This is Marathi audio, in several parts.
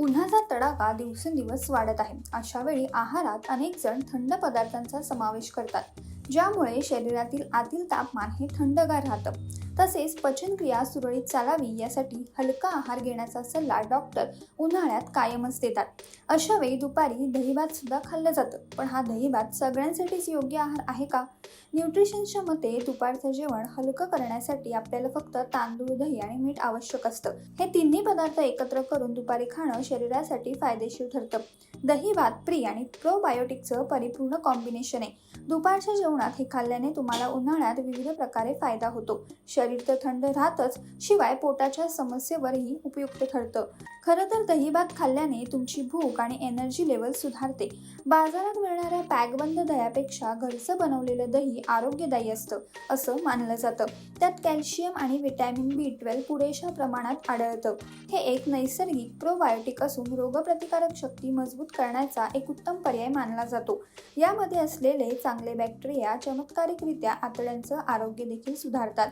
उन्हाचा तडाखा दिवसेंदिवस वाढत आहे. अशा वेळी आहारात अनेक जण थंड पदार्थांचा समावेश करतात ज्यामुळे शरीरातील आतील तापमान हे थंडगार राहतं. तसेच पचनक्रिया सुरळीत चालावी यासाठी हलका आहार घेण्याचा सल्ला डॉक्टर उन्हाळ्यात कायमच देतात. अशा वेळी दुपारी दहीभात सुद्धा खाल्लं जातं. पण हा दहीभात सगळ्यांसाठीच योग्य आहार आहे का? न्यूट्रिशनच्या मते दुपारचं जेवण हलकं करण्यासाठी आपल्याला फक्त तांदूळ दही आणि मीठ आवश्यक असतं. हे तिन्ही पदार्थ एकत्र करून दुपारी खाणं शरीरासाठी फायदेशीर ठरतं. दही भात प्री आणि प्रोबायोटिकचं परिपूर्ण कॉम्बिनेशन आहे. दुपारच्या जेवणात हे खाल्ल्याने तुम्हाला उन्हाळ्यात विविध प्रकारे फायदा होतो. शरीर तर थंड राहतच शिवाय पोटाच्या समस्येवरही उपयुक्त ठरतं. खरं तर दही भात खाल्ल्याने तुमची भूक आणि एनर्जी लेवल सुधारते. बाजारात मिळणाऱ्या पॅकबंद दह्यापेक्षा घरचं बनवलेलं दही आरोग्यदायी असतं असं मानलं जातं. त्यात कॅल्शियम आणि व्हिटॅमिन बी ट्वेल्व पुरेशा प्रमाणात आढळतं. हे एक नैसर्गिक प्रोबायोटिक असून रोगप्रतिकारक शक्ती मजबूत करण्याचा एक उत्तम पर्याय मानला जातो. यामध्ये असलेले चांगले बॅक्टेरिया चमत्कारिकरित्या आतड्यांचं आरोग्य देखील सुधारतात.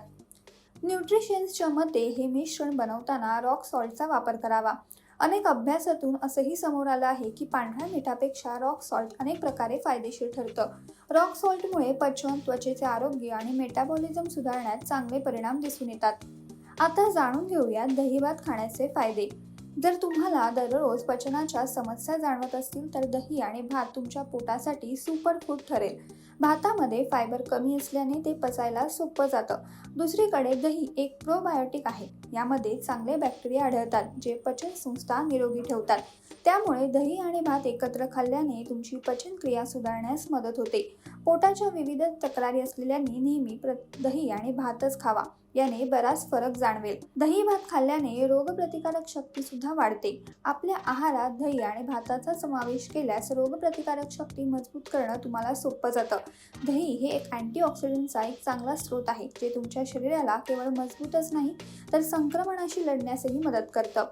न्यूट्रिशन्सच्या मते हे मिश्रण बनवताना रॉक सॉल्टचा वापर करावा. अनेक अभ्यासातून असंही समोर आलं आहे की पांढऱ्या मिठापेक्षा रॉक सॉल्ट अनेक प्रकारे फायदेशीर ठरतं. रॉक सॉल्टमुळे पचन त्वचेचे आरोग्य आणि मेटाबॉलिझम सुधारण्यात चांगले परिणाम दिसून येतात. आता जाणून घेऊयात दहीभात खाण्याचे फायदे. जर तुम्हाला दररोज पचनाच्या समस्या जाणवत असतील तर दही आणि भात तुमच्या पोटासाठी सुपरफूड ठरेल. भातामध्ये फायबर कमी असल्याने ते पचायला सोपं जातं. दुसरीकडे दही एक प्रोबायोटिक आहे. यामध्ये चांगले बॅक्टेरिया आढळतात जे पचन संस्था निरोगी ठेवतात. त्यामुळे दही आणि भात एकत्र खाल्ल्याने तुमची पचनक्रिया सुधारण्यास मदत होते. पोटाच्या विविध तक्रारी असलेल्यांनी नेहमी प्र दही आणि भातच खावा. याने बराच फरक जाणवेल. दही भात खाल्ल्याने रोगप्रतिकारक शक्ती सुद्धा वाढते. आपल्या आहारात दही आणि भाताचा समावेश केल्यास रोगप्रतिकारक शक्ती मजबूत करणं तुम्हाला सोपं जातं. दही हे एक अँटीऑक्सिडंटचा एक चांगला स्रोत आहे जे तुमच्या शरीराला केवळ मजबूतच नाही तर संक्रमणाशी लढण्यासही मदत करतं.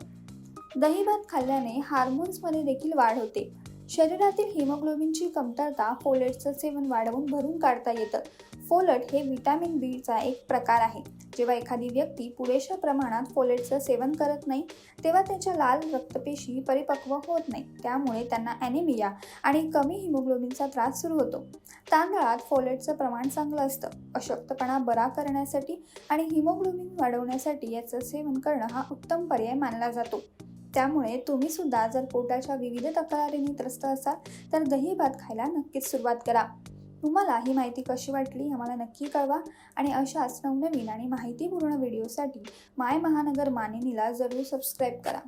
दही भात खाल्ल्याने हार्मोन्समध्ये देखील वाढ होते. शरीरातील हिमोग्लोबिनची कमतरता फोलेटचं सेवन वाढवून भरून काढता येतं. फोलट हे व्हिटॅमिन बीचा एक प्रकार आहे. जेव्हा एखादी व्यक्ती पुरेशा प्रमाणात फोलेटचं सेवन करत नाही तेव्हा त्याच्या लाल रक्तपेशी परिपक्व होत नाही. त्यामुळे त्यांना ॲनिमिया आणि कमी हिमोग्लोबिनचा त्रास सुरू होतो. तांदळात फोलेटचं प्रमाण चांगलं असतं. अशक्तपणा बरा करण्यासाठी आणि हिमोग्लोबिन वाढवण्यासाठी याचं सेवन करणं हा उत्तम पर्याय मानला जातो. त्यामुळे तुम्ही सुद्धा जर पोटाच्या विविध तक्रारींनी त्रस्त असाल तर दही भात खायला नक्कीच सुरुवात करा. तुम्हाला ही माहिती कशी वाटली आम्हाला नक्की कळवा. आणि अशाच नवनवीन आणि माहितीपूर्ण व्हिडिओसाठी माय महानगर मानिनीला जरूर सबस्क्राईब करा.